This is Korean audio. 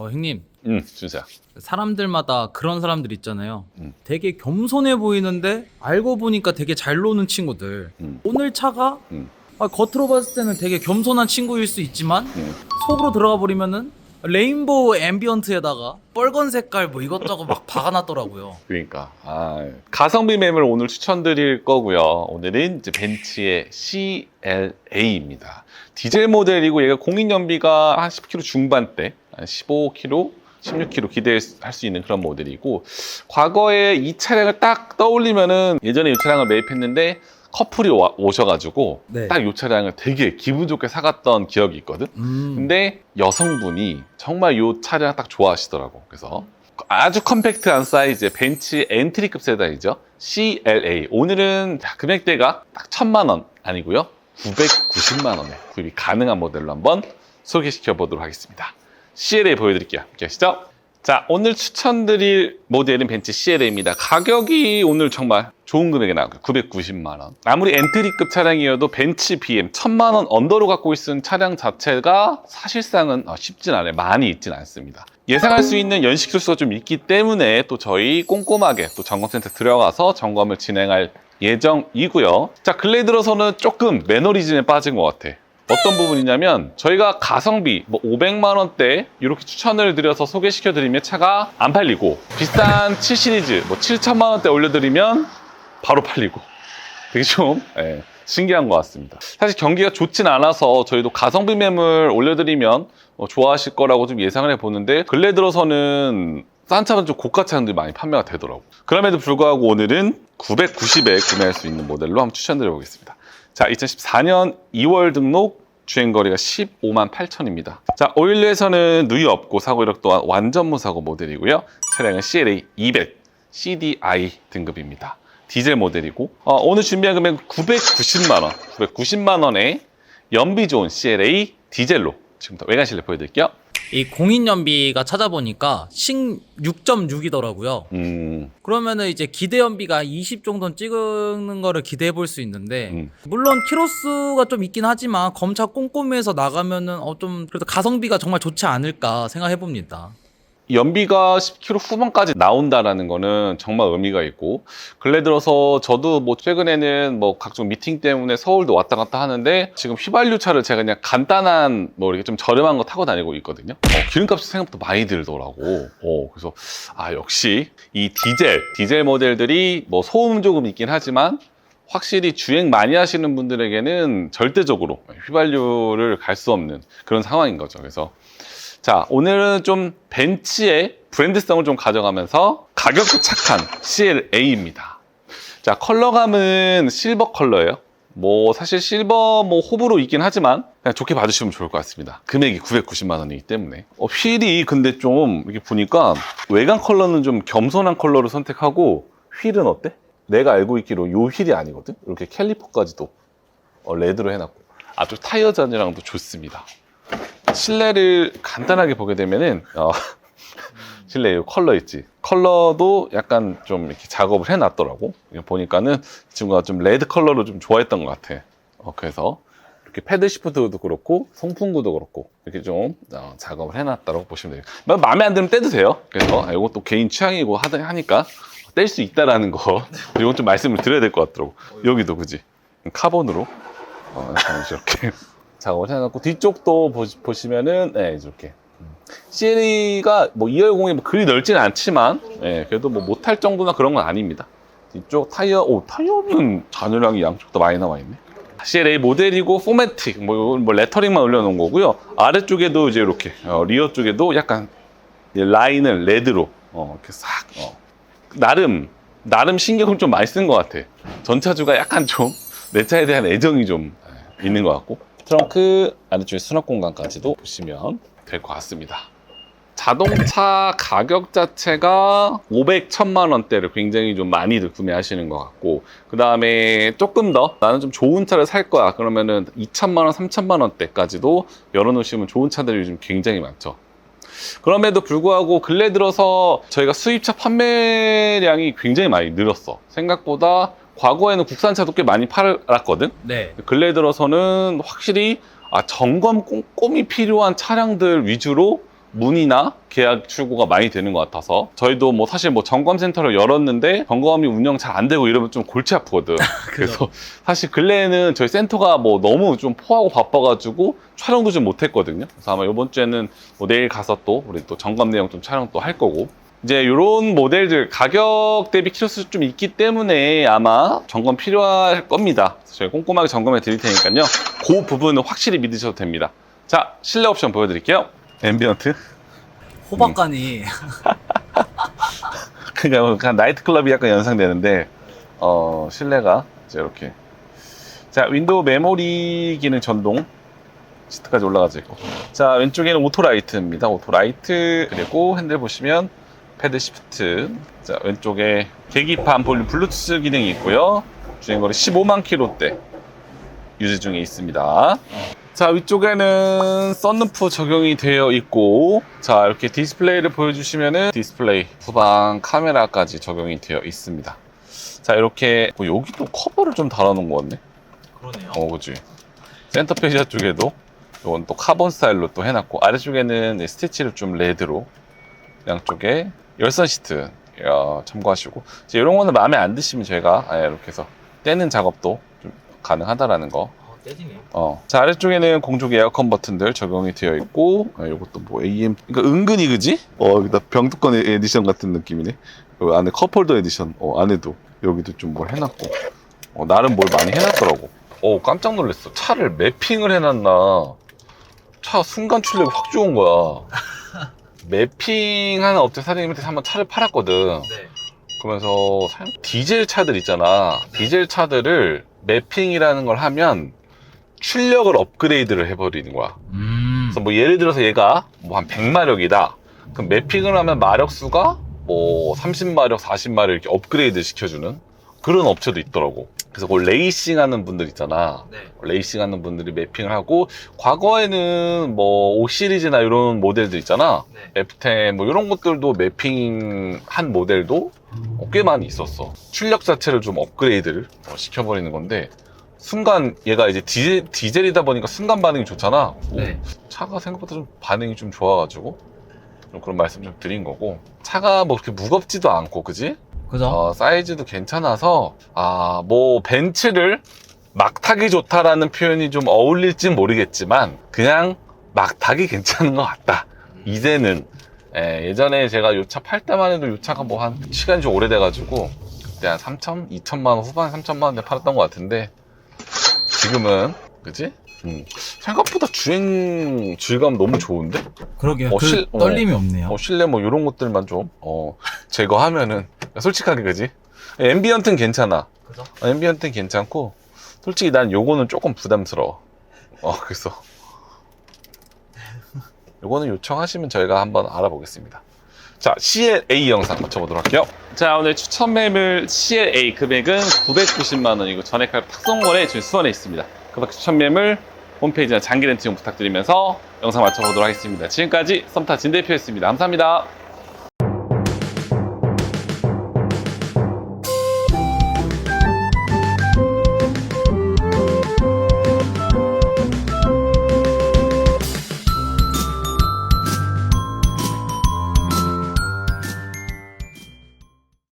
어, 형님 음, 준수야. 사람들마다 그런 사람들 있잖아요. 음. 되게 겸손해 보이는데 알고 보니까 되게 잘 노는 친구들. 음. 오늘 차가 음. 아, 겉으로 봤을 때는 되게 겸손한 친구일 수 있지만 음. 속으로 들어가 버리면은 레인보우 앰비언트에다가 빨간 색깔 뭐 이것저것 막 박아놨더라고요. 그러니까 아, 가성비 매물 오늘 추천드릴 거고요. 오늘은 이제 벤츠의 CLA입니다. 디젤 모델이고 얘가 공인 연비가 한 10km 중반대, 한 15km, 16km 기대할 수 있는 그런 모델이고 과거에 이 차량을 딱 떠올리면은 예전에 이 차량을 매입했는데 커플이 와- 오셔가지고 네. 딱이 차량을 되게 기분 좋게 사갔던 기억이 있거든. 음. 근데 여성분이 정말 이 차량 딱 좋아하시더라고. 그래서 아주 컴팩트한 사이즈의 벤츠 엔트리급 세단이죠. CLA. 오늘은 자, 금액대가 딱 천만 원 아니고요. 990만 원에 구입이 가능한 모델로 한번 소개시켜 보도록 하겠습니다. CLA 보여드릴게요. 하시죠. 자, 오늘 추천드릴 모델은 벤츠 CLA입니다. 가격이 오늘 정말 좋은 금액에 나와요. 990만 원. 아무리 엔트리급 차량이어도 벤츠 BM 1000만 원 언더로 갖고 있는 차량 자체가 사실상은 어, 쉽진 않아요. 많이 있진 않습니다. 예상할 수 있는 연식 수수가 좀 있기 때문에 또 저희 꼼꼼하게 또 점검센터 들어가서 점검을 진행할 예정이고요. 자, 근래 들어서는 조금 매너리즘에 빠진 것 같아. 어떤 부분이냐면 저희가 가성비 뭐 500만 원대 이렇게 추천을 드려서 소개시켜 드리면 차가 안 팔리고 비싼 7 시리즈 뭐 7천만 원대 올려드리면 바로 팔리고 되게 좀 예, 신기한 것 같습니다. 사실 경기가 좋진 않아서 저희도 가성비 매물 올려드리면 어, 좋아하실 거라고 좀 예상을 해보는데 근래 들어서는 싼 차는 좀 고가 차량들이 많이 판매가 되더라고. 그럼에도 불구하고 오늘은 990에 구매할 수 있는 모델로 한번 추천드려 보겠습니다. 자, 2014년 2월 등록 주행거리가 15만 8천입니다. 자, 오일리에서는 누이 없고 사고 이력 또한 완전 무사고 모델이고요. 차량은 CLA 200 CDI 등급입니다. 디젤 모델이고 어, 오늘 준비한 금액 990만 원, 990만 원에 연비 좋은 CLA 디젤로 지금부터 외관 실내 보여드릴게요. 이 공인 연비가 찾아보니까 신 6.6이더라고요. 음, 그러면은 이제 기대 연비가 20 정도는 찍는 거를 기대해 볼 수 있는데 음. 물론 키로수가 좀 있긴 하지만 검차 꼼꼼해서 나가면은 어 좀 그래도 가성비가 정말 좋지 않을까 생각해 봅니다. 연비가 10km 후반까지 나온다라는 거는 정말 의미가 있고 근래 들어서 저도 뭐 최근에는 뭐 각종 미팅 때문에 서울도 왔다 갔다 하는데 지금 휘발유 차를 제가 그냥 간단한 뭐 이렇게 좀 저렴한 거 타고 다니고 있거든요. 어, 기름값이 생각보다 많이 들더라고. 어, 그래서 아 역시 이 디젤 디젤 모델들이 뭐 소음 조금 있긴 하지만 확실히 주행 많이 하시는 분들에게는 절대적으로 휘발유를 갈 수 없는 그런 상황인 거죠. 그래서 자, 오늘은 좀 벤츠의 브랜드성을 좀 가져가면서 가격도 착한 CLA입니다. 자, 컬러감은 실버 컬러예요. 뭐 사실 실버 뭐 호불호 있긴 하지만 그냥 좋게 봐주시면 좋을 것 같습니다. 금액이 990만 원이기 때문에 어, 휠이 근데 좀 이렇게 보니까 외관 컬러는 좀 겸손한 컬러를 선택하고 휠은 어때? 내가 알고 있기로 요 휠이 아니거든. 이렇게 캘리퍼까지도 어, 레드로 해놨고 아주 타이어 잔이랑도 좋습니다. 실내를 간단하게 보게 되면은 어, 실내 이 컬러 있지. 컬러도 약간 좀 이렇게 작업을 해놨더라고. 보니까는 이 친구가 좀 레드 컬러를 좀 좋아했던 것 같아. 어, 그래서 이렇게 패드 시프트도 그렇고 송풍구도 그렇고 이렇게 좀 어, 작업을 해놨다고 보시면 돼요. 마- 마음에 안 들면 떼도 돼요. 그래서 아, 이것도 개인 취향이고 하다 하니까 뗄 수 있다라는 거. 이건 좀 말씀을 드려야 될 것 같더라고. 여기도 그지? 카본으로. 어, 이렇게 작업을 해놨고 뒤쪽도 보, 시 면은 네, 이렇게 CLA가 뭐 2열공이 뭐 그리 넓지는 않지만 예, 그래도 뭐 못할 정도나 그런 건 아닙니다. 뒤쪽 타이어, 오 타이어는 잔여량이 양쪽 다 많이 나와 있네. CLA 모델이고 포매틱 뭐, 뭐 레터링만 올려놓은 거고요. 아래쪽에도 이제 이렇게 어, 리어 쪽에도 약간 라인을 레드로 어, 이렇게 싹 어. 나름 나름 신경을 좀 많이 쓴 것 같아. 전차주가 약간 좀 내 차에 대한 애정이 좀 예, 있는 것 같고 트렁크 아래쪽에 수납 공간까지도 보시면 될 것 같습니다. 자동차 가격 자체가 500, 1000만 원대를 굉장히 좀 많이들 구매하시는 것 같고 그 다음에 조금 더 나는 좀 좋은 차를 살 거야 그러면은 2천만 원, 3천만 원대까지도 열어놓으시면 좋은 차들이 요즘 굉장히 많죠. 그럼에도 불구하고 근래 들어서 저희가 수입차 판매량이 굉장히 많이 늘었어. 생각보다 과거에는 국산차도 꽤 많이 팔았거든. 네. 근래 들어서는 확실히 아, 점검 꼼꼼히 필요한 차량들 위주로 문의나 계약 출고가 많이 되는 것 같아서 저희도 뭐 사실 뭐 점검센터를 열었는데 점검이 운영 잘 안 되고 이러면 좀 골치 아프거든. 그래서 사실 근래에는 저희 센터가 뭐 너무 좀 포하고 바빠가지고 촬영도 좀 못했거든요. 그래서 아마 이번 주에는 뭐 내일 가서 또 우리 또 점검 내용 좀 촬영 또 할 거고 이제 이런 모델들 가격 대비 키로수 좀 있기 때문에 아마 점검 필요할 겁니다. 저희 꼼꼼하게 점검해 드릴 테니까요. 그 부분은 확실히 믿으셔도 됩니다. 자, 실내 옵션 보여드릴게요. 앰비언트. 호박간이 그냥 그냥 나이트클럽이 약간 연상되는데 어 실내가 이제 이렇게 자 윈도우 메모리 기능 전동 시트까지 올라가져 있고 자 왼쪽에는 오토라이트입니다 오토라이트 그리고 핸들 보시면 패드 시프트. 자 왼쪽에 계기판 볼륨 블루투스 기능이 있고요. 주행거리 15만 킬로대 유지 중에 있습니다. 자 위쪽에는 썬루프 적용이 되어 있고 자 이렇게 디스플레이를 보여주시면은 디스플레이 후방 카메라까지 적용이 되어 있습니다. 자 이렇게 뭐 여기도 커버를 좀 달아놓은 것 같네? 그러네요. 어 그치 센터 페이지아 쪽에도 이건 또 카본 스타일로 또 해놨고 아래쪽에는 네, 스티치를 좀 레드로 양쪽에 열선 시트 야, 참고하시고 이제 이런 거는 마음에 안 드시면 저희가 아, 이렇게 해서 떼는 작업도 좀 가능하다라는 거 어, 떼지네요. 어. 자, 아래쪽에는 공조 에어컨 버튼들 적용이 되어 있고, 아, 요것도 뭐 AM, 그러니까 은근히 그지? 어, 여기다 병뚜껑 에- 에디션 같은 느낌이네. 요 안에 컵홀더 에디션, 어, 안에도 여기도 좀 뭘 해놨고, 어, 나름 뭘 많이 해놨더라고. 어, 깜짝 놀랐어. 차를 매핑을 해놨나. 차 순간 출력이 확 좋은 거야. 매핑하는 업체 사장님한테 한번 차를 팔았거든. 네. 그러면서 사- 디젤 차들 있잖아. 디젤 차들을 매핑이라는 걸 하면 출력을 업그레이드를 해버리는 거야. 음. 그래서 뭐 예를 들어서 얘가 뭐 한 100마력이다. 그럼 매핑을 하면 마력 수가 뭐 30마력, 40마력 이렇게 업그레이드 시켜주는 그런 업체도 있더라고. 그래서 그 레이싱 하는 분들 있잖아. 네. 레이싱 하는 분들이 매핑을 하고 과거에는 뭐 5 시리즈나 이런 모델들 있잖아. 네. F10 뭐 이런 것들도 매핑 한 모델도 어, 꽤 많이 있었어. 출력 자체를 좀 업그레이드를 어, 시켜버리는 건데 순간 얘가 이제 디젤, 디젤이다 보니까 순간 반응이 좋잖아. 오, 네. 차가 생각보다 좀 반응이 좀 좋아가지고 좀 그런 말씀 좀 드린 거고 차가 뭐 그렇게 무겁지도 않고 그지? 그죠? 어, 사이즈도 괜찮아서 아 뭐 벤츠를 막 타기 좋다라는 표현이 좀 어울릴진 모르겠지만 그냥 막 타기 괜찮은 것 같다. 이제는 예, 전에 제가 요 차 팔 때만 해도 요 차가 뭐 한 시간이 좀 오래돼가지고 한 3천, 2천만 원 후반 3천만 원대 팔았던 것 같은데 지금은 그지? 음, 생각보다 주행 질감 너무 좋은데? 그러게요. 어, 그 실- 어. 떨림이 없네요. 어, 실내 뭐 이런 것들만 좀 어, 제거하면은 솔직하게 그지? 앰비언트는 괜찮아. 그죠? 어, 앰비언트는 괜찮고 솔직히 난 요거는 조금 부담스러워. 어 그래서 요거는 요청하시면 저희가 한번 알아보겠습니다. 자 CLA 영상 맞춰보도록 할게요. 자 오늘 추천 매물 CLA 금액은 990만 원이고 전액 할부 탁송거래 지금 수원에 있습니다. 그 밖에 추천 매물 홈페이지나 장기 렌트 용 부탁드리면서 영상 맞춰보도록 하겠습니다. 지금까지 썸타 진 대표였습니다. 감사합니다.